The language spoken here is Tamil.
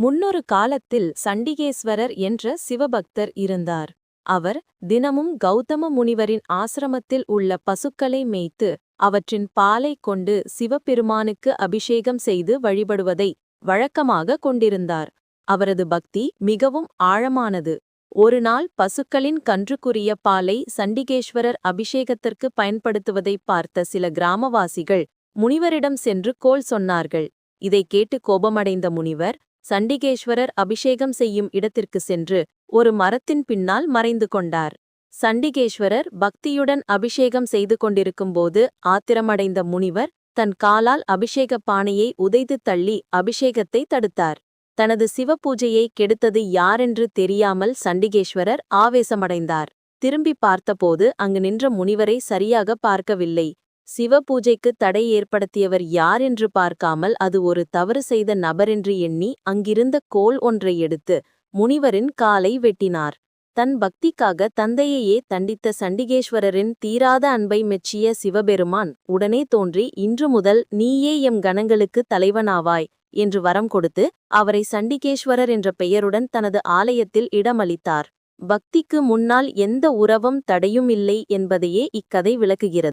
முன்னொரு காலத்தில் சண்டிகேஸ்வரர் என்ற சிவபக்தர் இருந்தார். அவர் தினமும் கௌதம முனிவரின் ஆசிரமத்தில் உள்ள பசுக்களை மேய்த்து அவற்றின் பாலை கொண்டு சிவபெருமானுக்கு அபிஷேகம் செய்து வழிபடுவதை வழக்கமாக கொண்டிருந்தார். அவரது பக்தி மிகவும் ஆழமானது. ஒருநாள் பசுக்களின் கன்றுக்குரிய பாலை சண்டிகேஸ்வரர் அபிஷேகத்திற்கு பயன்படுத்துவதை பார்த்த சில கிராமவாசிகள் முனிவரிடம் சென்று கோல் சொன்னார்கள். இதைக் கேட்டு கோபமடைந்த முனிவர் சண்டிகேஸ்வரர் அபிஷேகம் செய்யும் இடத்திற்கு சென்று ஒரு மரத்தின் பின்னால் மறைந்து கொண்டார். சண்டிகேஸ்வரர் பக்தியுடன் அபிஷேகம் செய்து கொண்டிருக்கும்போது ஆத்திரமடைந்த முனிவர் தன் காலால் அபிஷேக பானையை உதைத்து தள்ளி அபிஷேகத்தை தடுத்தார். தனது சிவ பூஜையை கெடுத்தது யாரென்று தெரியாமல் சண்டிகேஸ்வரர் ஆவேசமடைந்தார். திரும்பி பார்த்தபோது அங்கு நின்ற முனிவரை சரியாக பார்க்கவில்லை. சிவ பூஜைக்கு தடை ஏற்படுத்தியவர் யார் என்று பார்க்காமல் அது ஒரு தவறு செய்த நபரென்று எண்ணி அங்கிருந்த கோல் ஒன்றை எடுத்து முனிவரின் காலை வெட்டினார். தன் பக்திக்காக தந்தையையே தண்டித்த சண்டிகேஸ்வரரின் தீராத அன்பை மெச்சிய சிவபெருமான் உடனே தோன்றி இன்று முதல் நீயே எம் கணங்களுக்கு தலைவனாவாய் என்று வரம் கொடுத்து அவரை சண்டிகேஸ்வரர் என்ற பெயருடன் தனது ஆலயத்தில் இடமளித்தார். பக்திக்கு முன்னால் எந்த உறவும் தடையும் இல்லை என்பதையே இக்கதை விளக்குகிறது.